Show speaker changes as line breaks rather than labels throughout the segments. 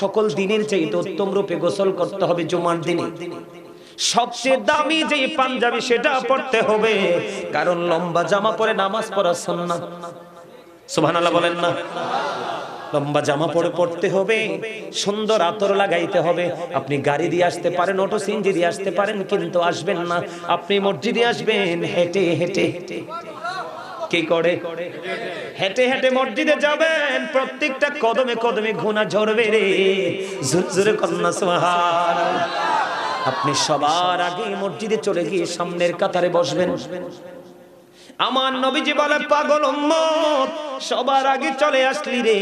সকল দিনের চাইতে উত্তম রূপে গোসল করতে হবে জুমার দিনে। সবচেয়ে দামি যে পাঞ্জাবি সেটা পড়তে হবে, কারণ লম্বা জামা পরে নামাজ পড়া সুন্নাত। সুবহানাল্লাহ বলেন না। লম্বা জামা পরে পড়তে হবে, সুন্দর আতর লাগাইতে হবে। আপনি গাড়ি দিয়ে আসতে পারেন, অটো সিনজি দিয়ে আসতে পারেন, কিন্তু আসবেন না। আপনি মসজিদে আসবেন হেঁটে হেঁটে হেঁটে। কি করে? হেঁটে হেঁটে মসজিদে যাবেন, প্রত্যেকটা কদমে কদমে ঘোনা ঝরবে রে। ঝুরঝুরে কন্যা সোহার আপনি সবার আগে মসজিদে চলে গিয়ে সামনের কাতারে বসবেন। আমার নবীজি বলে, পাগল সবার আগে চলে আসলি রে।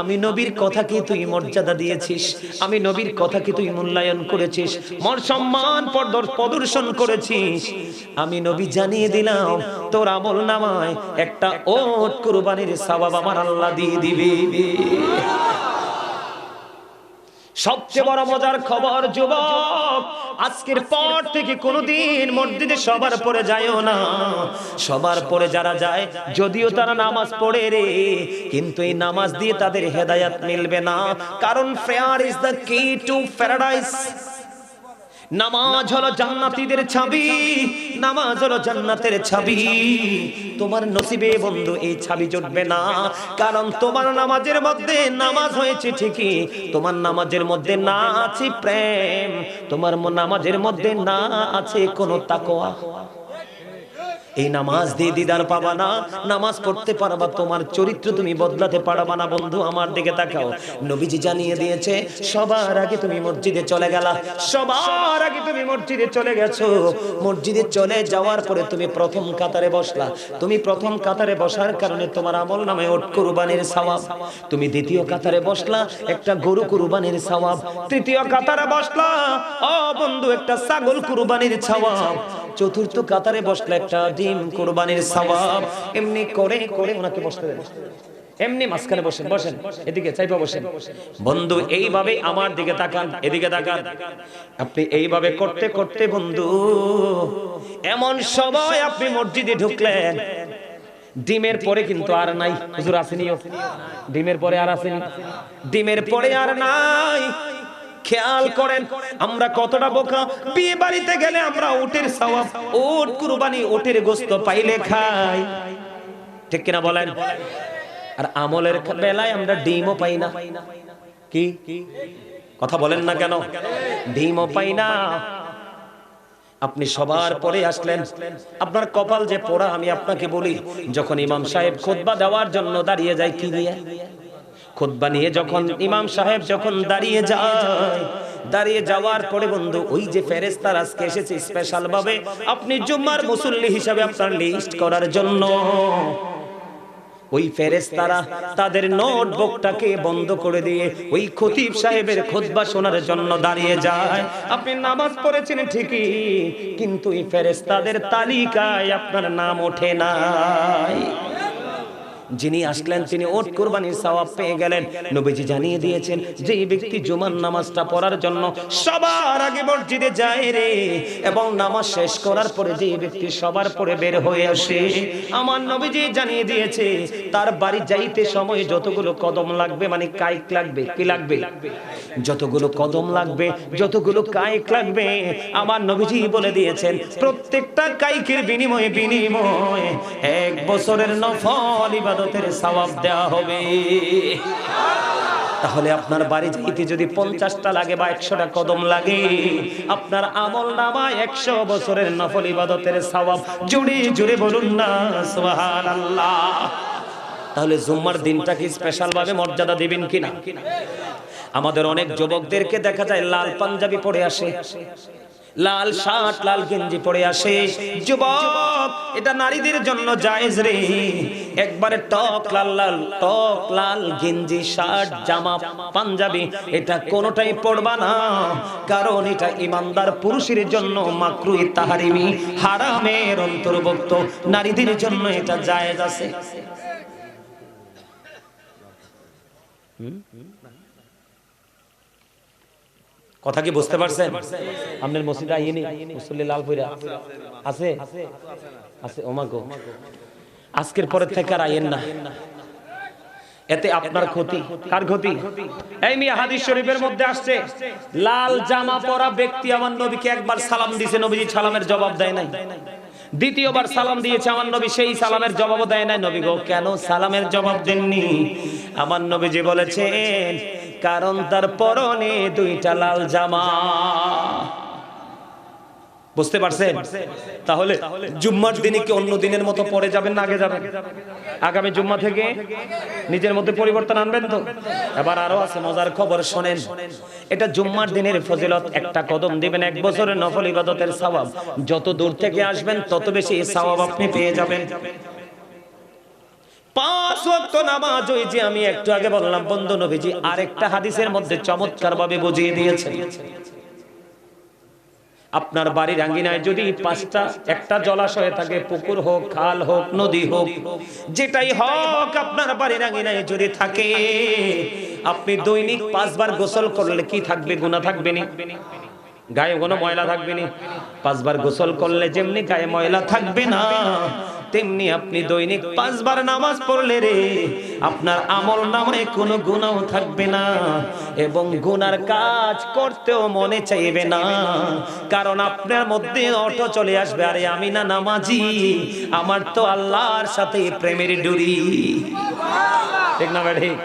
আমি নবীর কথা কি তুই মর্যাদা দিয়েছিস? আমি নবীর কথা কি তুই মূল্যায়ন করেছিস? মর সম্মান প্রদর্শন করেছিস। আমি নবী জানিয়ে দিলাম, তোর আমল নামায় একটা ওট কুরবানির সওয়াব আমার আল্লাহ দিয়ে দিবে। সবচেয়ে বড় মজার খবর যুবক। আজকের পর থেকে কোনোদিন মসজিদে সবার পরে যায়ও না। সবার পরে যারা যায় যদিও তারা নামাজ পড়ে রে কিন্তু এই নামাজ দিয়ে তাদের হেদায়াত মিলবে না। কারণ prayer is the key to paradise নামাজ হলো জান্নাতীদের ছাবি, নামাজ হলো জান্নাতের ছাবি। তোমার নসিবে বন্ধু, এই ছাবি জুটবে না। কারণ তোমার নামাজের মধ্যে নামাজ হয়েছে ঠিকই, তোমার নামাজের মধ্যে না আছে প্রেম, তোমার নামাজের মধ্যে না আছে কোনো তাকওয়া। এই নামাজ দিয়ে দিদার পাবা না, নামাজ পড়তে পারবা, তোমার চরিত্র তুমি বদলাতে পারবা না, বন্ধু, আমার দিকে তাকাও। নবীজি জানিয়ে দিয়েছে, সবার আগে তুমি মসজিদে চলে গেলা, সবার আগে তুমি মসজিদে চলে গেছো। মসজিদে চলে যাওয়ার পরে তুমি প্রথম কাতারে বসলা। তুমি প্রথম কাতারে বসার কারণে তোমার আমল নামে ওট কুরবানির সওয়াব। তুমি দ্বিতীয় কাতারে বসলা, একটা গরু কুরবানির সওয়াব। তৃতীয় কাতারে বসলা, ও বন্ধু, একটা ছাগল কুরবানির সওয়াব। চতুর্থ কাতারে বসলে একটা ডিম কোরবানির সওয়াব। এমনি করে করে ওনাকে বসতে দেন। এমনি মাঝখানে বসেন বসেন, এদিকে চাইপা বসেন। বন্ধু, এইভাবে আমার দিকে তাকান, এদিকে তাকান। আপনি এইভাবে করতে করতে বন্ধু, এমন সময় আপনি মসজিদে ঢুকলেন। ডিমের পরে কিন্তু আর নাই। হুজুর আসেনিও? ডিমের পরে আর আসেনি? ডিমের পরে আর নাই। খেয়াল করেন, আমরা কতটা বোকা? বিয়ে বাড়িতে গেলে আমরা উটের সওয়াব, উট, কুরবানি, উটের গোস্ত পাইলে খাই। ঠিক কিনা বলেন? আর আমলের বেলায় আমরা ডিমও পাই না। কি? কথা বলেন না কেন? ডিমও পাই না। আপনি সবার পরে আসলেন। আপনার কপাল যে পোড়া, আমি আপনাকে বলি, যখন ইমাম সাহেব খুতবা দেওয়ার জন্য দাঁড়িয়ে যায়, কি নিয়ে? খুতবা নিয়ে যখন ইমাম সাহেব যখন দাঁড়িয়ে যায় দাঁড়িয়ে যাওয়ার পরে বন্ধু ওই যে ফেরেস্তার আজকে এসেছে স্পেশাল ভাবে আপনি জুম্মার মুসল্লি হিসাবে আপনার লিস্ট করার জন্য। ওই ফেরেস্তারা তাদের নোটবুকটাকে বন্ধ করে দিয়ে ওই খতিব সাহেবের খুতবা শোনার জন্য দাঁড়িয়ে যায়। আপনি নামাজ পড়েছেন ঠিকই কিন্তু এই ফেরেস্তাদের তালিকায় আপনার নাম ওঠে নাই। যিনি আসলেন, তিনি ওট কোরবানির সওয়াব পেয়ে গেলেন। নবীজি জানিয়ে দিয়েছেন যে ব্যক্তি জুমার নামাজটা পড়ার জন্য সবার আগে মসজিদে যায় রে, এবং নামাজ শেষ করার পরে যে ব্যক্তি সবার পরে বের হয়ে আসে, আমার নবীজি জানিয়ে দিয়েছে, তার বাড়ি যাইতে সময় যতগুলো কদম লাগবে মানে কাইক লাগবে, কি লাগবে? যতগুলো কদম লাগবে, যতগুলো কাইক লাগবে, আমার নবীজি বলে দিয়েছেন, প্রত্যেকটা কাইকের বিনিময়ে বিনিময়ে এক বছরের নফল ইবাদতের সওয়াব দেওয়া হবে। তাহলে আপনার বাড়ি যাইতে যদি পঞ্চাশটা লাগে বা একশোটা কদম লাগে, আপনার আমল নামায় একশো বছরের নফল ইবাদতের সওয়াব জুড়ে জুড়ে বলুন না সুবহান আল্লাহ তাহলে জুম্মার দিনটাকে স্পেশাল ভাবে মর্যাদা দিবেন কিনা? আমাদের অনেক যুবকদেরকে দেখা যায় লাল পাঞ্জাবি পরে আসে। লাল শার্ট, লাল গেঞ্জি পরে আসে। যুবক, এটা নারীদের জন্য জায়েজ রে। একবারে টক, লাল লাল, টক, লাল গেঞ্জি, শার্ট, জামা, পাঞ্জাবি, এটা কোনোটাই পড়বা না। কারণ এটা ইমানদার পুরুষের জন্য মাকরুই তাহারিমি, হারামের অন্তর্ভুক্ত। নারীদের জন্য এটা জায়েজ আছে। কথা কি বুঝতে পারছেন? আপনার মসজিদে আইনি মুসল্লি লাল পইরা। আছে? আছে ওমাগো আজকের পরে থেকে আর আইয়েন না। এতে আপনার ক্ষতি। কার ক্ষতি? এই মিয়া হাদিস শরীফের মধ্যে আসছে, লাল জামা পরা ব্যক্তি আমার নবীকে একবার সালাম দিয়েছে, নবীজি সালামের জবাব দেয় নাই। দ্বিতীয়বার সালাম দিয়েছে আমার নবী, সেই সালামের জবাব দেয় নাই। নবী গো, কেন সালামের জবাব দেননি? আমার নবীজি বলেছেন কারণ তার পরনে দুইটা লাল জামা। বুঝতে পারছেন? তাহলে জুম্মার দিনে কি অন্য দিনের মতো পরে যাবেন না আগে যাবেন? আগামী জুম্মা থেকে নিজের মধ্যে পরিবর্তন আনবেন তো? এবার আরও আছে, মজার খবর শোনেন। এটা জুম্মার দিনের ফজিলত, একটা কদম দিবেন, এক বছরের নফল ইবাদতের সওয়াব। যত দূর থেকে আসবেন, তত বেশি সওয়াব আপনি পেয়ে যাবেন। পাঁচ নামাজ ওই যে আমি একটু আগে বললাম, বন্ধু হাদিসের মধ্যে চমৎকার ভাবে বুঝিয়ে আপনার বাড়ির আঙ্গিনায় যদি পাঁচটা, একটা জলাশয় থাকে, পুকুর হোক, খাল হোক, নদী হোক, যেটাই হোক আপনার বাড়ির আঙ্গিনায় যদি থাকে, আপনি দৈনিক পাঁচবার গোসল করলে কি থাকবে গুণা থাকবে নি? গায়ে কোনো ময়লা থাকবে না? পাঁচবার গোসল করলে যেমনি গায়ে ময়লা থাকবে না তেমনি আপনি দৈনিক পাঁচবার নামাজ পড়লে রে, আপনার আমল নামায় কোনো গুণাও থাকবে না এবং গুনার কাজ করতেও মনে চাইবে না। কারণ আপনার মধ্যে অটো চলে আসবে, আরে আমি না নামাজি, আমার তো আল্লাহর সাথে প্রেমের ডুরি। ঠিক না ঠিক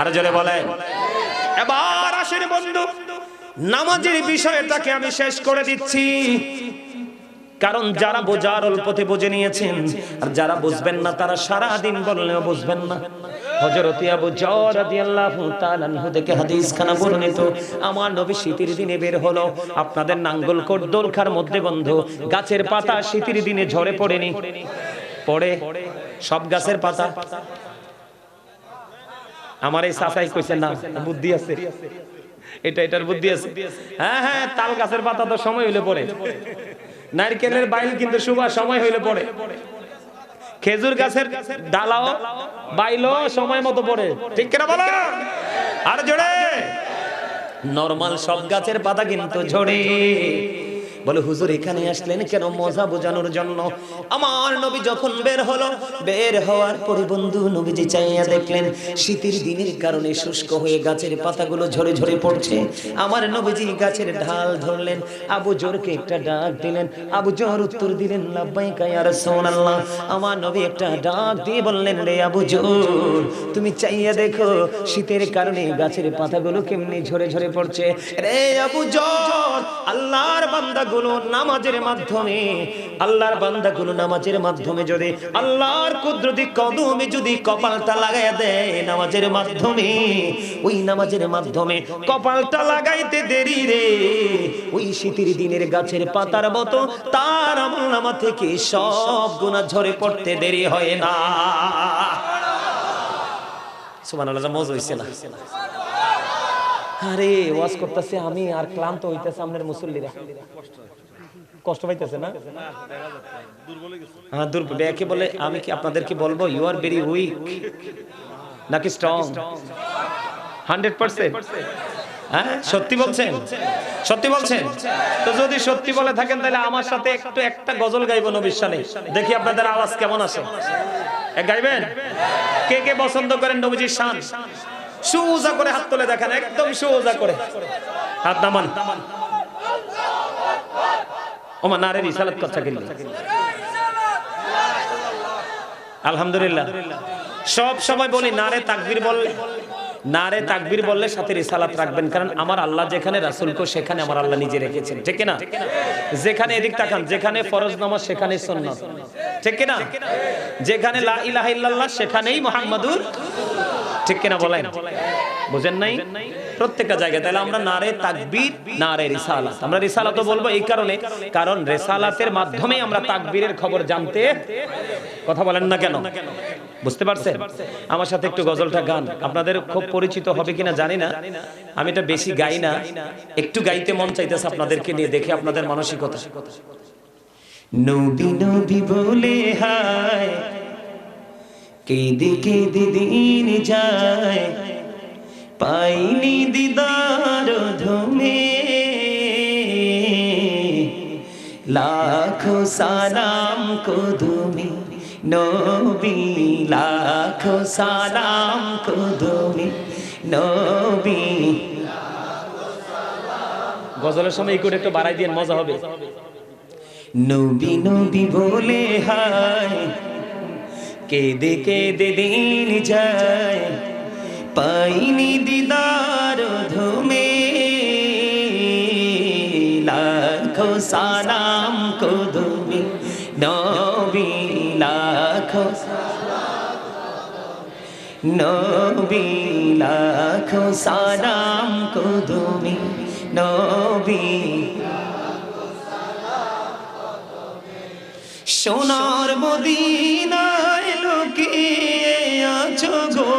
আরও জোরে বলে এবার আসেন বন্ধু, নামাজের বিষয়টাকে আমি শেষ করে দিচ্ছি। কারণ যারা বোঝার অল্পতে বুঝে নিয়েছেন আর যারা বুঝবেন না তারা সারা দিন বললেও বুঝবেন না। হযরত আবু জর রাদিয়াল্লাহু তাআলা আনহু থেকে হাদিস বর্ণিত আমার নবী শীতের দিনে বের হলো। আপনাদের নাঙ্গলকোট দোলখার মধ্যে বন্ধ। গাছের পাতা শীতের দিনে ঝরে পড়েনি। পড়ে সব গাছের পাতা। আমার এই সাসাই কইছে না বুদ্ধি আছে। এটা এটার বুদ্ধি আছে। হ্যাঁ হ্যাঁ তাল গাছের পাতা তো সময় হইলে পড়ে। নারকেলের বাইল কিন্তু সুবা, সময় হইলে পড়ে। খেজুর গাছের ডালাও বাইলও সময় মতো পড়ে। ঠিক কিনা বলো? আর জোরে। নরমাল সব গাছের পাতা কিন্তু ঝরে। বলে, হুজুর, এখানে আসলেন কেন মজা বোঝানোর জন্য? আমার নবী যখন বের হলো, বের হওয়ার পরে বন্ধু নবীজি চাইয়া দেখলেন, শীতের দিনের কারণে শুষ্ক হয়ে গাছের পাতাগুলো ঝরে ঝরে পড়ছে। আমার নবীজি গাছের ঢাল ধরলেন, আবু জোরকে একটা ডাক দিলেন। আবু জোর উত্তর দিলেন রাসূলুল্লাহ। আমার নবী একটা ডাক দিয়ে বললেন, রে আবু জোর তুমি চাইয়া দেখো, শীতের কারণে গাছের পাতাগুলো কেমনি ঝরে ঝরে পড়ছে? রে আবু জোর আল্লাহর বান্দাগুলো নামাজের মাধ্যমে, আল্লাহর বান্দাগুলো নামাজের মাধ্যমে যদি আল্লাহর কুদরতি কদমে যদি কপালটা লাগাইয়া দেয় নামাজের মাধ্যমে, ওই নামাজের মাধ্যমে কপালটা লাগাইতে দেরি রে। ওই শীতের দিনের গাছের পাতার মতো তার আমল নামা থেকে সব গুণা ঝরে পড়তে দেরি হয় না। সুবহানাল্লাহ, মজ হইছে না। আরে, ওয়াজ করতেছে আমি আর ক্লান্ত হইতেছে আমাদের মুসল্লিরা। কষ্ট পাইতেছে না? হ্যাঁ দুর্বল একে বলে, আমি কি আপনাদেরকে বলব ইউ আর ভেরি উইক নাকি স্ট্রং হান্ড্রেড পার্সেন্ট। হ্যাঁ সত্যি বলছেন? সত্যি বলছেন? তো যদি সত্যি বলে থাকেন, তাহলে আমার সাথে একটু একটা গজল গাইবো নবিশ্বানে দেখি আপনাদের আওয়াজ কেমন আসে গাইবেন? কে কে পছন্দ করেন নবীজির শান? সোজা করে হাত তুলে দেখেন, একদম সোজা করে। হাত নামান। ওমা নারে রিসালাত কথা কিনল আলহামদুলিল্লাহ। সব সময় বলি নারে তাকবীর বললে নারে তাকবীর বললে সাথে রিসালাত রাখবেন, কারণ আমার আল্লাহ যেখানে রাসূলকে সেখানে আমার আল্লাহ নিজে রেখেছেন। ঠিক না যেখানে এদিক তাকান, যেখানে ফরজ নামাজ, সেখানে সুন্নাত। ঠিক না যেখানে লা ইলাহা ইল্লাল্লাহ, সেখানেই মুহাম্মাদুর ঠিক কিনা বলেন? বুঝেন নাই? প্রত্যেকটা জায়গায়। তাহলে আমরা নারে তাকবীর নারে রিসালাত। আমরা রিসালাত বলব এই কারণে। কারণ রিসালাতের মাধ্যমে আমরা তাকবীরের খবর জানতে কথা বলেন না কেন? বুঝতে পারছেন? আমার সাথে একটু গজলটা গান। আপনাদের খুব পরিচিত হবে কিনা জানি না। আমি এটা বেশি গাই না। একটু গাইতে মন চাইতেছে আপনাদেরকে নিয়ে দেখে আপনাদের মানসিকতা। নবী নবী বলে হায় কেঁদে কেঁদে দিন যায়? পাইনি দিদার ধমে। লাখো সালাম কদমে নবী লাখো সালাম কদমে নবী। গজলের সময় এই করে একটু বাড়াই দিয়ে মজা হবে। নবী নবী বলে হায় কেঁদে কেঁদে দিন যায়, পাইনি দিদার ধমে। লাখো সালাম কদমে, নবী, লাখো নবী, লাখো সালাম কদমে, নবী। সোনার মদিনায় লুকিয়ে আছো গো।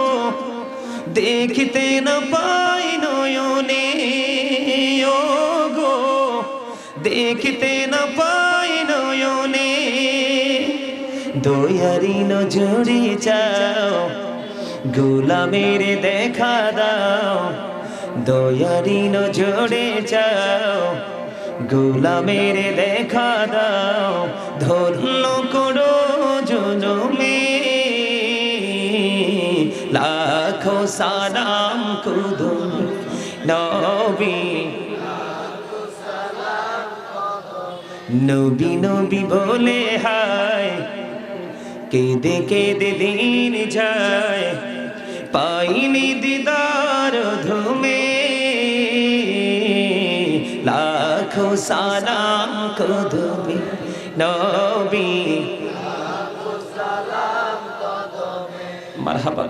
দেখিতে না পাই নয়নে, ও গো। দেখিতে না পাই নয়নে, দয়ারি নজরে যাও, গোলামের দেখা দাও। দয়ারি নজরে যাও, গোলামের দেখা দাও। ধন্য সালাম কুদুম নবী। নবী নবী বলে হায়, কেঁদে কেঁদে দিন যায়, পাইনি দিদার ধুমে। লাখো সালাম কদমে নবী। মারহাবা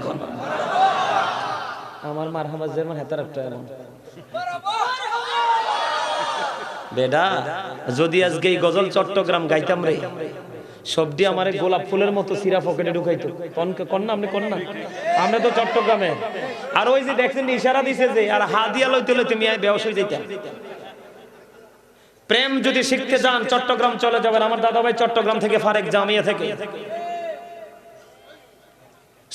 আমার মারহাবা যেমন হেতার একটা এমন। বেডা, যদি আজকে এই গজল চট্টগ্রাম গাইতাম রে সবটি আমার গোলাপ ফুলের মতো সিরা পকেটে ঢুকাইতো। কন্যা আপনি কন্যা আমরা তো চট্টগ্রামে। আর ওই যে দেখছেন, ইশারা দিছে যে, আর হা দিয়া লইতে লইতে মিয়া ব্যবসা হয়ে যাইতাম। প্রেম যদি শিখতে যান, চট্টগ্রাম চলে যাবেন। আমার দাদা ভাই চট্টগ্রাম থেকে ফারেক জামিয়া থেকে।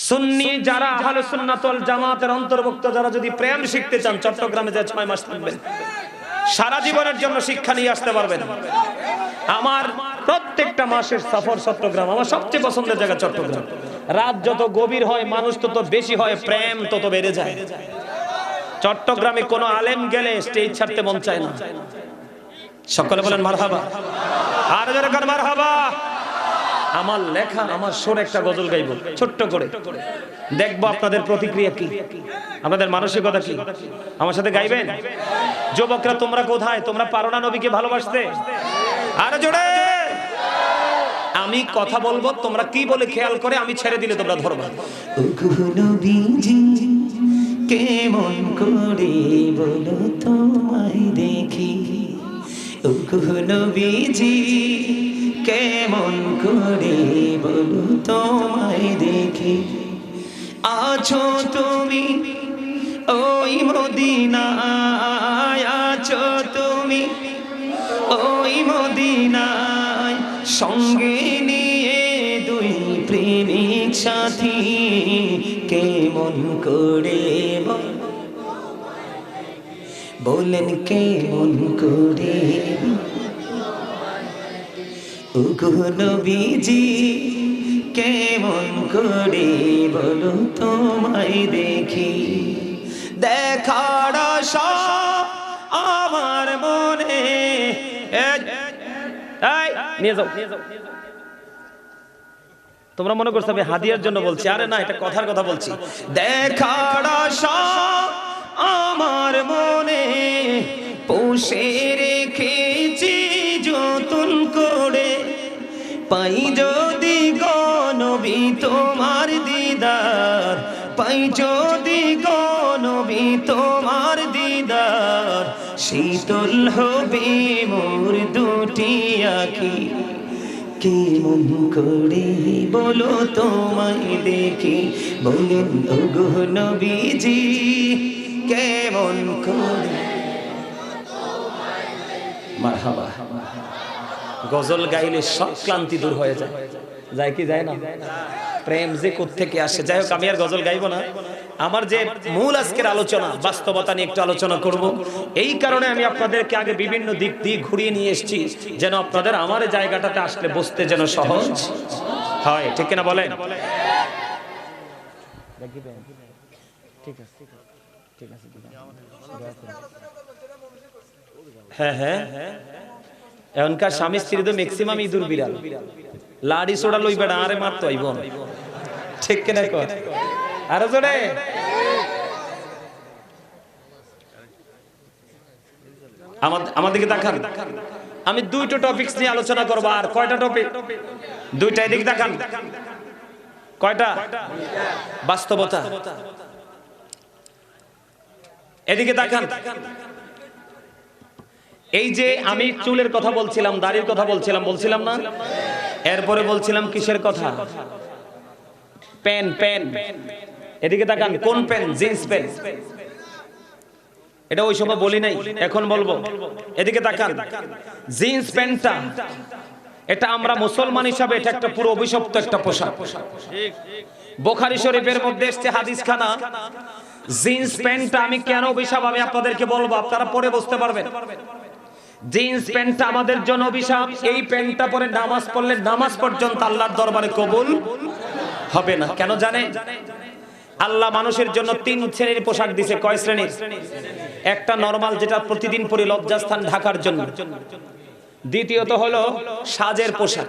সুন্নি যারা আহলে সুন্নাতুল জামাতের অন্তর্ভুক্ত যারা যদি প্রেম শিখতে চান চট্টগ্রামে যে ছয় মাস থাকবেন। সারা জীবনের জন্য শিক্ষা নিয়ে আসতে পারবেন। আমার প্রত্যেকটা মাসের সফর চট্টগ্রাম আমার সবচেয়ে পছন্দের জায়গা চট্টগ্রাম। রাত যত গভীর হয় মানুষ তত বেশি হয় প্রেম তত বেড়ে যায়। চট্টগ্রামে কোনো আলেম গেলে স্টেজ ছাড়তে মন চায় না। সকলে বলেন মারহাবা। আর যারা মারহাবা। আমার লেখা, আমার সুর একটা গজল গাইব, ছোট্ট করে। দেখব আপনাদের প্রতিক্রিয়া কি, আপনাদের মানসিকতা কি। আমার সাথে গাইবেন? যুবকরা, তোমরা কোথায়? তোমরা পারো না নবীকে ভালোবাসতে? আর জোরে! আমি কথা বলব, তোমরা কি বলে খেয়াল করে আমি ছেড়ে দিলে তোমরা ধরবা।
কেমন করে বলো তোমায় দেখি। নবীজি কেমন করে বলো তোমায় দেখি? আছো তুমি ওই মদিনায়, আছো তুমি ওই মদিনায়। সঙ্গে নিয়ে দুই প্রেমিক সাথী কেমন করে বল- বলেন কেমন করে নবীজি কেমন করে বলো তোমায় দেখি। দেখার আমার মনে।
তোমরা মনে করছ আমি হাদিয়ার জন্য বলছি। আরে না, এটা কথার কথা বলছি।
দেখার আমার মনে। পোষে রেখেছি পাই যদি গনবি তোমার দিদার, পাই যদি গনবি তোমার দিদার, শীতল হবে মোর দুটি আখি। কেমন করে বলো তোমায় দেখি? বলেন ওগো নবীজি কেমন করে? মারহাবা।
গজল গাইলে সব ক্লান্তি দূর হয়ে যায়। যায় কি, যায় না? প্রেম যে থেকে আসে? যাই হোক, আমি আর গজল গাইব না। আমার যে মূল আজকের আলোচনা, বাস্তবতা নিয়ে একটু আলোচনা করব। এই কারণে আমি আপনাদেরকে আগে বিভিন্ন দিক দিয়ে ঘুরিয়ে নিয়ে এসেছি, যেন আপনাদের আমার জায়গাটাতে আসলে বসতে যেন সহজ হয়। ঠিক কিনা বলেন? হ্যাঁ হ্যাঁ হ্যাঁ। এখনকার স্বামী স্ত্রী তো ম্যাক্সিমাম ইঁদুর বিড়াল। লাড়ি সোড়া লই বেড়া আরে মারতো আইব। ঠিক কিনা কর? আরও জোরে? আমাদেরকে দেখান আমি দুইটা টপিকস নিয়ে আলোচনা করব আর কয়টা টপিক দুইটা এদিকে দেখান কয়টা? বাস্তবতা। এদিকে দেখান এই যে আমি চুলের কথা বলছিলাম, দাড়ির কথা বলছিলাম বলছিলাম না? এরপরে বলছিলাম কিসের কথা? Pen pen. এদিকে তাকান, কোন পেন? Jeans pen. এটা ওই সময় বলি নাই, এখন বলব। এদিকে তাকান, জিন্স প্যান্টটা এটা আমরা মুসলমান হিসাবে, এটা একটা পুরো অভিশপ্ত একটা পোশাক। বোখারি শরীফের মধ্যে এসছে হাদিস খানা জিন্স প্যান্টটা আমি কেন অভিশাপ আমি আপনাদেরকে বলব, আপনারা পরে বুঝতে পারবেন। জিন্স প্যান্টটা আমাদের জন্য অভিশাপ। এই প্যান্টটা পরে নামাজ পড়লে নামাজ পর্যন্ত আল্লাহর দরবারে কবুল হবে না। কেন জানে? আল্লাহ মানুষের জন্য তিন শ্রেণির পোশাক দিছে। কয় শ্রেণির একটা নরমাল যেটা প্রতিদিন পরি লজ্জাস্থান ঢাকার জন্য। দ্বিতীয়ত হলো সাজের পোশাক।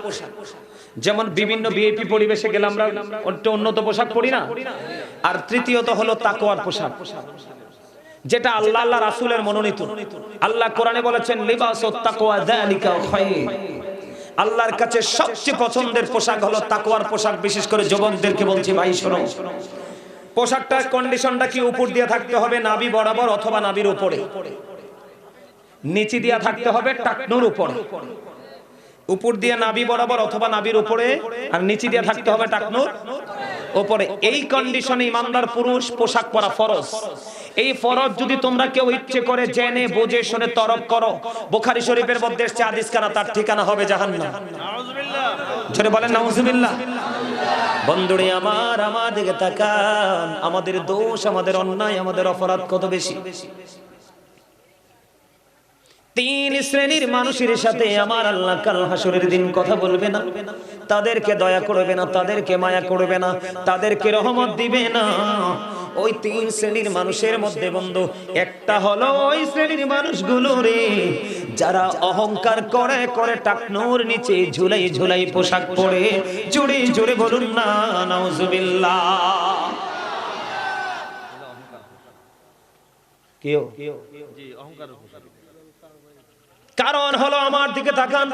যেমন বিভিন্ন বিএপি পরিবেশে গেলে আমরা একটা উন্নত পোশাক পরি না? আর তৃতীয়ত হলো তাকওয়ার পোশাক। যেটা আল্লাহ আল্লাহ রাসূলের মনোনীত। আল্লাহ কোরআনে বলেছেন, লিবাস আল্লাহর কাছে সবচেয়ে পছন্দের পোশাক হলো তাকওয়ার পোশাক, বিশেষ করে যুবকদেরকে বলছি, ভাই, শোনো পোশাকটার কন্ডিশনটা কি উপর দিয়ে থাকতে হবে, নাভি বরাবর অথবা নাভির উপরে? নিচে দিয়া থাকতে হবে, টাকনুর উপরে। উপর দিয়ে নাভি বরাবর অথবা নাভির উপরে, আর নিচে দিয়ে থাকতে হবে টাকনুর উপরে এই কন্ডিশনে ইমানদার পুরুষ পোশাক পরা ফরজ। এই ফরজ যদি তোমরা কেউ ইচ্ছে করে জেনে বুঝে শুনে তরক করো। বুখারী শরীফের মধ্যে এসেছে হাদিস কানা তার ঠিকানা হবে জাহান্নাম। জোরে বলেন নাউজুবিল্লাহ। বন্ধুরে আমার আমার দিকে তাকান। আমাদের দোষ আমাদের অন্যায় আমাদের অপরাধ কত বেশি? তিন শ্রেণির মানুষের সাথে আমার আল্লাহ কাল হাসরের দিন কথা বলবে না। তাদেরকে দয়া করবে না তাদেরকে মায়া করবে না তাদেরকে রহমত দিবে না। ওই তিন শ্রেণির মানুষের মধ্যে বন্ধু একটা হলো ওই শ্রেণির মানুষগুলো রে যারা অহংকার করে করে টাকনুর নিচে ঝুলাই ঝুলাই পোশাক পরে জুড়ে জুড়ে বলুন না নাউজুবিল্লাহ। কেউ? কারণ হলো আমার দিকে তাকান।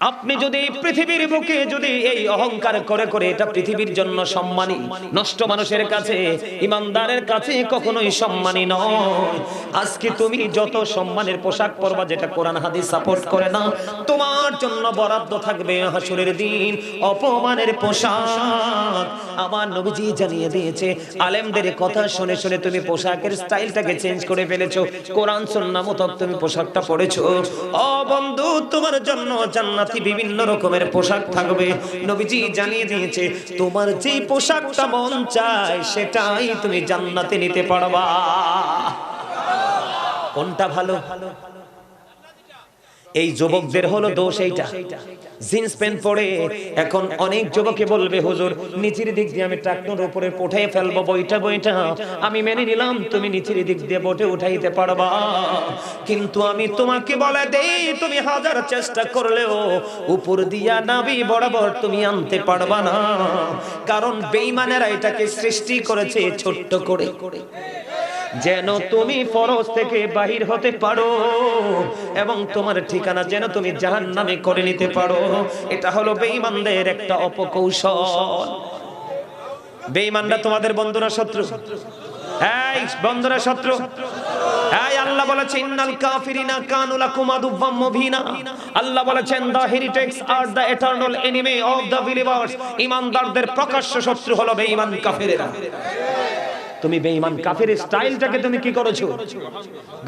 আপনি যদি পৃথিবীর বুকে যদি এই অহংকার করে করে এটা পৃথিবীর জন্য সম্মানী। নষ্ট মানুষের কাছে ইমানদারের কাছে কখনোই সম্মানী নয়। আজকে তুমি যত সম্মানের পোশাক পরবা যেটা কোরআন হাদিস সাপোর্ট করে না তোমার জন্য বরাদ্দ থাকবে হাসুরের দিন। অপমানের পোশাক। আমার নবীজি জানিয়ে দিয়েছে আলেমদের কথা শুনে শুনে তুমি পোশাকের স্টাইলটাকে চেঞ্জ করে ফেলেছো। কোরআন সুন্নাহ মতো তুমি পোশাকটা পরেছো। ও বন্ধু তোমার জন্য জান্নাতি বিভিন্ন রকমের পোশাক থাকবে। নবীজি জানিয়ে দিয়েছে, তোমার যেই পোশাকটা মন চায়, সেটাই তুমি জান্নাতে নিতে পারবা। কোনটা ভালো ভালো? এই যুবকদের হলো দোষ এইটা। জিন্স প্যান্ট পরে এখন অনেক যুবকে বলবে, হুজুর, নিচের দিক দিয়ে আমি ট্রাক্টর উপরে উঠাই ফেলব, বইটা বইটা, আমি মেনে নিলাম, তুমি নিচের দিক দিয়ে বটে উঠাইতে পারবা। কিন্তু আমি তোমাকে বলে দেই, তুমি হাজার চেষ্টা করলেও উপর দিয়া নাবি বরাবর তুমি আনতে পারবা না। কারণ বেঈমানেরা এটাকে সৃষ্টি করেছে ছোট্ট করে। যেন তুমি ফরজ থেকে বাহির হতে পারো এবং তোমার ঠিকানা যেন তুমি জাহান নামে করে নিতে পারো। এটা হলো বেঈমানদের একটা অপকৌশল। বেঈমানরা তোমাদের বন্ধুরা শত্রু। এই কাফিরিনা আল্লাহ বলেছেন আর অফ বিলিভার্স প্রকাশ্য শত্রু হলো বেঈমান কাফেরেরা। তুমি বেঈমান কাফের স্টাইলটাকে তুমি কি করেছ?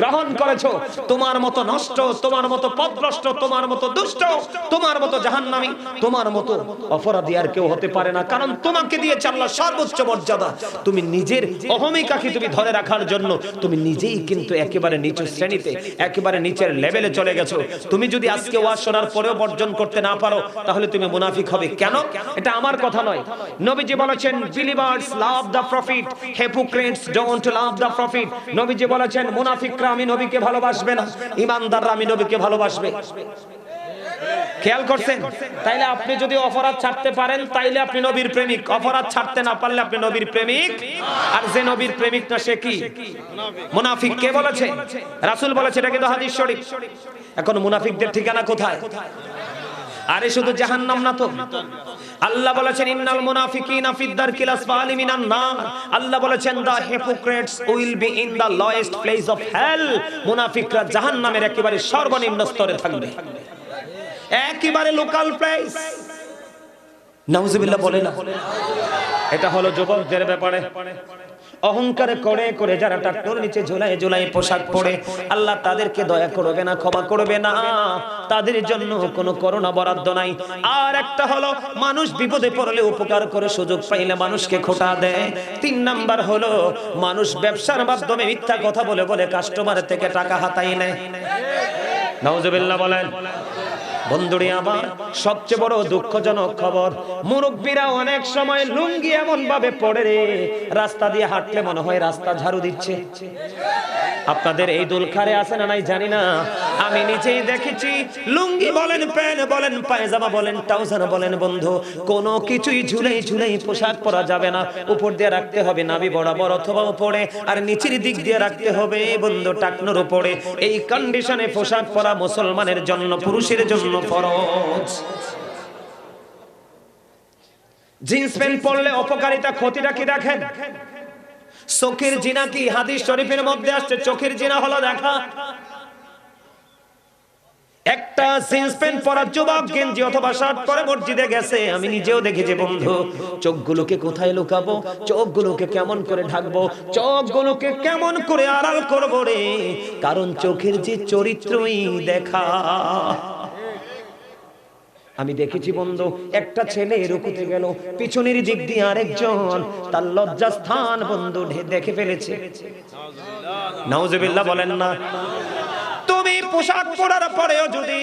গ্রহণ করেছ? তোমার মতো নষ্ট, তোমার মতো পথভ্রষ্ট তোমার মতো দুষ্ট, তোমার মতো জাহান্নামী, তোমার মতো অপরাধী আর কেউ হতে পারে না। কারণ তোমাকে দিয়েছে আল্লাহ সর্বোচ্চ মর্যাদা। তুমি নিজের অহমিকাকে তুমি ধরে রাখার জন্য তুমি নিজেই কিন্তু একেবারে নিচু শ্রেণীতে, একেবারে নিচের লেভেলে চলে গেছো। তুমি যদি আজকে ওয়াজ শোনার পরেও বর্জন করতে না পারো, তাহলে তুমি মুনাফিক হবে। কেন? এটা আমার কথা নয়। নবীজি বলেছেন believers love the prophet hypocrites don't love the prophet নবীজি বলেছেন, মুনাফিকরা আমি নবীকে ভালোবাসবে না, ইমানদাররা আমি নবীকে ভালোবাসবে। খেয়াল করছেন? তাইলে আপনি যদি অপরাধ ছাড়তে পারেন, তাইলে আপনি নবীর প্রেমিক। অপরাধ ছাড়তে না পারলে আপনি নবীর প্রেমিক। আর যে নবীর প্রেমিক না সে কি? মুনাফিক। কে বলেছে? রাসূল বলেছে, এটা কিন্তু হাদিস শরীফ। এখন মুনাফিকদের ঠিকানা কোথায়? আরে শুধু জাহান্নাম না তো? আল্লাহ বলেছেন, ইন্নাল মুনাফিকিনা ফি দারকিল আসফালি মিনান নার। আল্লাহ বলেছেন the hypocrites will be in the lowest place of hell মুনাফিকরা জাহান্নামের একেবারে সর্বনিম্ন স্তরে থাকবে। একেবারে লোকাল প্লেস নাউজুবিল্লাহ বলে না। এটা হলো যুবকদের ব্যাপারে। অহংকার করে করে যারা টাকটোর নিচে ঝুলাই ঝুলাই পোশাক পরে, আল্লাহ তাদেরকে দয়া করবে না, ক্ষমা করবে না। তাদের জন্য কোনো করোনা বরাদ্দ নাই। আর একটা হলো, মানুষ বিপদে পড়লে উপকার করে সুযোগ পাইলে মানুষকে খোটা দেয়। তিন নাম্বার হলো, মানুষ ব্যবসার মাধ্যমে মিথ্যা কথা বলে বলে কাস্টমারের থেকে টাকা হাতাই নেয়। নাউজুবিল্লাহ বলেন। বন্ধুরে আমার, সবচেয়ে বড় দুঃখজনক খবর, মুরব্বীরা অনেক সময় লুঙ্গি এমন ভাবে পড়ে রে, রাস্তা দিয়ে হাঁটলে মনে হয় রাস্তা ঝাড়ু দিচ্ছে। আপনাদের এই দুলখারে আছে না নাই জানি না। আমি নিজেই দেখেছি, লুঙ্গি বলেন প্যান্ট বলেন পায়জামা বলেন ট্রাউজার বলেন বন্ধু, কোনো কিছুই ঝুলেই ঝুলেই পোশাক পরা যাবে না। উপর দিয়ে রাখতে হবে নাভি বরাবর অথবা উপরে, আর নিচের দিক দিয়ে রাখতে হবে বন্ধু, টাকনোর উপরে। এই কন্ডিশনে পোশাক পরা মুসলমানের জন্য, পুরুষের জন্য ফরজ। জিন্স প্যান্ট পরলে অপকারিতা, ক্ষতিটা কি দেখেন? চোখের জিনা কি? হাদিস শরীফের মধ্যে আসছে, চোখের জিনা হলো দেখা। একটা জিন্স প্যান্ট পরা যুবক গেঞ্জি অথবা শার্ট পরে মসজিদে গেছে। আমি নিজেও দেখেছি, বন্ধু। চোখগুলোকে কোথায় লুকাবো? চোখগুলোকে কেমন করে ঢাকবো? চোখগুলোকে কেমন করে আড়াল করব রে? কারণ চোখের যে চরিত্রই দেখা। আমি দেখেছি বন্ধু, একটা ছেলে রুকুতে গেল, পিছনের দিক দিয়ে আরেকজন, তার লজ্জাস্থান বন্ধু দেখে ফেলেছে। নাউজুবিল্লাহ বলেন না। তুমি পোশাক পরার পরেও যদি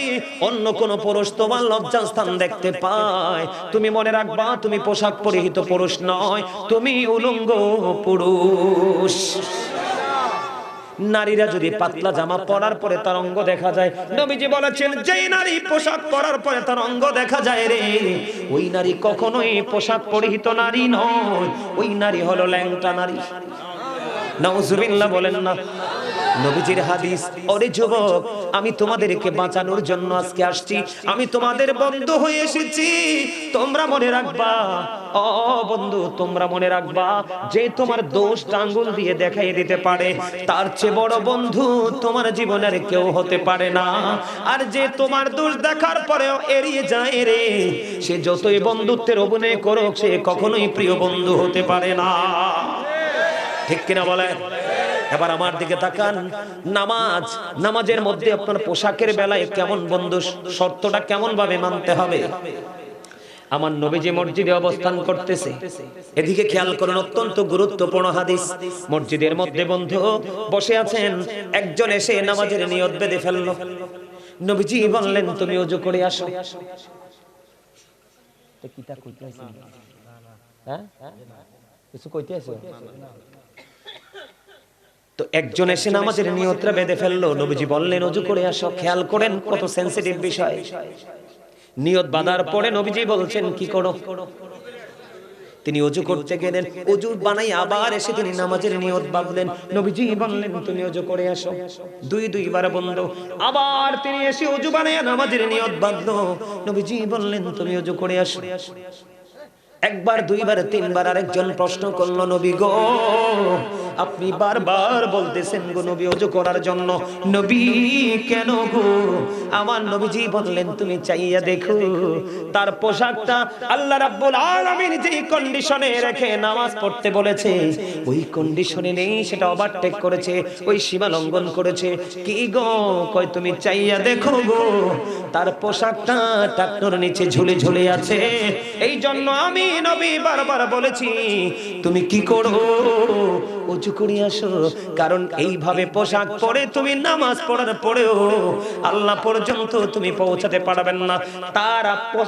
অন্য কোন পুরুষ তোমার লজ্জাস্থান দেখতে পায়, তুমি মনে রাখবা, তুমি পোশাক পরিহিত পুরুষ নয়, তুমি উলঙ্গ পুরুষ। নারীরা যদি পাতলা জামা পরার পরে তার অঙ্গ দেখা যায়, নবীজি বলেছেন, যেই নারী পোশাক পরার পরে তার অঙ্গ দেখা যায় রে, ওই নারী কখনোই পোশাক পরিহিত নারী নয়, ওই নারী হলো ল্যাংটা নারী। নাউজুবিল্লাহ বলেন না, নবীজির হাদিস, ওরে যুবক, আমি তোমাদেরকে বাঁচানোর জন্য আজকে আসছি, আমি তোমাদের বন্ধু হয়ে এসেছি, তোমরা মনে রাখবা ও বন্ধু, তোমরা মনে রাখবা, যে তোমার দোষ টাঙ্গুল দিয়ে দেখাই দিতে পারে, তার চেয়ে বড় বন্ধু তোমার জীবনের কেউ হতে পারে না। আর যে তোমার দোষ দেখার পরেও এড়িয়ে যায় রে, সে যতই বন্ধুত্বের অভিনয় করুক, সে কখনোই প্রিয় বন্ধু হতে পারে না। ঠিক কিনা বলে এবার আমার দিকে তাকান। নামাজ, নামাজের মধ্যে আপনার পোশাকের বেলায় কেমন বন্ধু, শর্তটা কেমন ভাবে মানতে হবে? আমার নবীজি মসজিদে অবস্থান করতেছে। এদিকে খেয়াল করুন অত্যন্ত গুরুত্বপূর্ণ হাদিস। মসজিদের মধ্যে বন্ধু বসে আছেন একজন এসে নামাজের নিয়ত বেঁধে ফেলল। নবীজি বললেন তুমি অজু করে আসো। কিতা কইতে? হ্যাঁ? কিছু কইতে আছো তো একজন এসে নামাজের নিয়তরা বেঁধে ফেলল। নবীজি বললেন অজু করে আসো। খেয়াল করেন কত সেন্সিটিভ বিষয়। নিয়ত বাঁধার পরে নবীজি বলছেন, কি করো? তিনি অজু করতে গেলেন অজু বানাই আবার এসে তিনি নামাজের নিয়ত বাঁধলেন। নবীজি বললেন, তুমি অজু করে আসো। দুই, দুইবার বন্ধ। আবার তিনি এসে অজু বানাই নামাজের নিয়ত বাঁধলো। নবীজি বললেন, তুমি অজু করে আসো। একবার, দুইবার, তিনবার আরেকজন প্রশ্ন করল, নবী গো আপনি বারবার বলতেছেন গো নবী অজু করার জন্য। নবী, কেন গো? আমার নবীজি বললেন, তুমি চাইয়া দেখো, তার পোশাকটা আল্লাহ রাব্বুল আলামিন যেই কন্ডিশনে রেখে নামাজ পড়তে বলেছে, ওই কন্ডিশনে নেই, সেটা ওভারটেক করেছে, ওই সীমা লঙ্ঘন করেছে। কি গো? কয়, তুমি চাইয়া দেখো গো, তার পোশাকটা টাকনোর নিচে ঝুলে ঝুলে আছে। এই জন্য আমি নবী বারবার বলেছি, তুমি কি করো? উঁচু করে আসো। কারণ এইভাবে পোশাক পরে তুমি নামাজ পড়ার পরেও আল্লাহ পর্যন্ত তুমি পৌঁছাতে পারবেন না। তার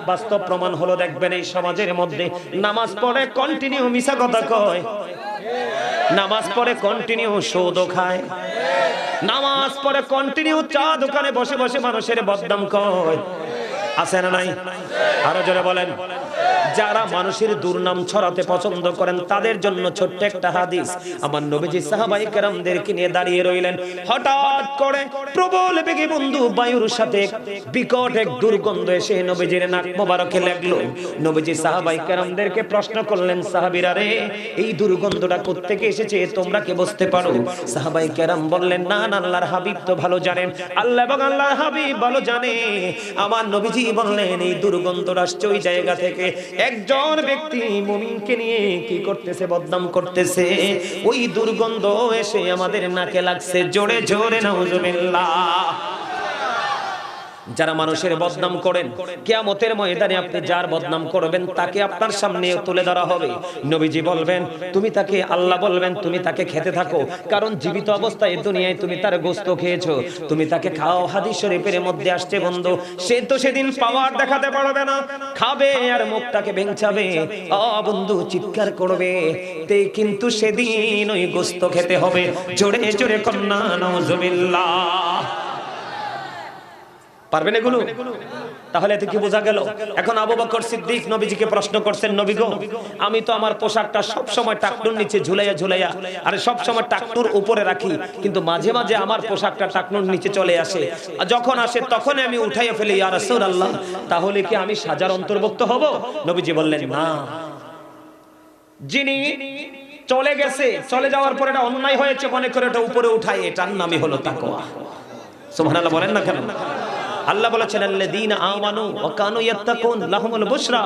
বাস্তব প্রমাণ হলো দেখবেন এই সমাজের মধ্যে নামাজ পড়ে কন্টিনিউ মিশা কথা কয়। নামাজ পড়ে কন্টিনিউ সৌদ খায়। নামাজ পড়ে কন্টিনিউ চা দোকানে বসে বসে মানুষের বদনাম কয়। আছে না নাই? আরও জোরে বলেন। যারা মানুষের দুর্নাম ছড়াতে পছন্দ করেন, তাদের জন্য ছোট্ট একটা হাদিস। আমার নবীজি সাহাবাই কেরামদেরকে নিয়ে দাঁড়িয়ে রইলেন। হঠাৎ করে প্রবল বেগে বন্ধু বায়ুর সাথে বিকট এক দুর্গন্ধ এসে নবীজির নাক মোবারকে লাগল। নবীজি সাহাবাই কেরামদেরকে প্রশ্ন করলেন, সাহাবিরা রে, এই দুর্গন্ধটা কোত্থেকে এসেছে? তোমরা কে বুঝতে পারো? সাহাবাই কেরাম বললেন, না না, আল্লাহর হাবিব তো ভালো জানেন। আল্লাহ এবং আল্লাহর হাবিব ভালো জানে। আমার নবীজি বললেন, এই দুর্গন্ধ রাষ্ট্র ওই জায়গা থেকে। একজন ব্যক্তি মুমিনকে নিয়ে কি করতেছে, বদনাম করতেছে? ওই দুর্গন্ধ এসে আমাদের নাকে লাগছে। জোরে জোরে, নাউজুবিল্লাহ। যারা মানুষের বদনাম করেন, কিয়ামতের ময়দানে আপনি যার বদনাম করবেন, তাকে আপনার সামনে তুলে ধরা হবে। নবীজি বলবেন, তুমি তাকে, আল্লাহ বলবেন, তুমি তাকে খেতে থাকো, কারণ জীবিত অবস্থায় দুনিয়ায় তুমি তার গোস্ত খেয়েছো। তুমি তাকে খাও, হাদিস শরীফের মধ্যে আসছে, বন্ধু, সে তো সেদিন পাওয়ার দেখাতে পারবে না। খাবে আর মুখটাকে ভেঙচাবে অ, বন্ধু, চিৎকার করবে। তে কিন্তু সেদিন ওই গোস্ত খেতে হবে। জোরে জোরে কন্যা নজবিল্লাহ পারবেন এগুলো? তাহলে এতে কি বোঝা গেল? এখন আবু বকর সিদ্দিক নবীজিকে প্রশ্ন করছেন, নবী গো, আমি তো আমার পোশাকটা সব সময় টাকনুর নিচে ঝুলাইয়া ঝুলাইয়া, আর সব সময় টাকনুর উপরে রাখি, কিন্তু মাঝে মাঝে আমার পোশাকটা টাকনুর নিচে চলে আসে। আর যখন আসে তখন আমি উঠাইয়া ফেলি, ইয়া রাসূলুল্লাহ, তাহলে কি আমি সাজার অন্তর্ভুক্ত হব? নবীজি বললেন, না। যিনি চলে গেছে, চলে যাওয়ার পরে এটা অন্যায় হয়েছে মনে করে এটা উপরে উঠায়, এটার নামই হলো তাকওয়া। সুবহানাল্লাহ বলেন না কেন? আল্লাহ বলেছেন আল্লাযীনা আমানু ওয়া কানু ইয়াত্তাকুন লাহুমুল বুশরা।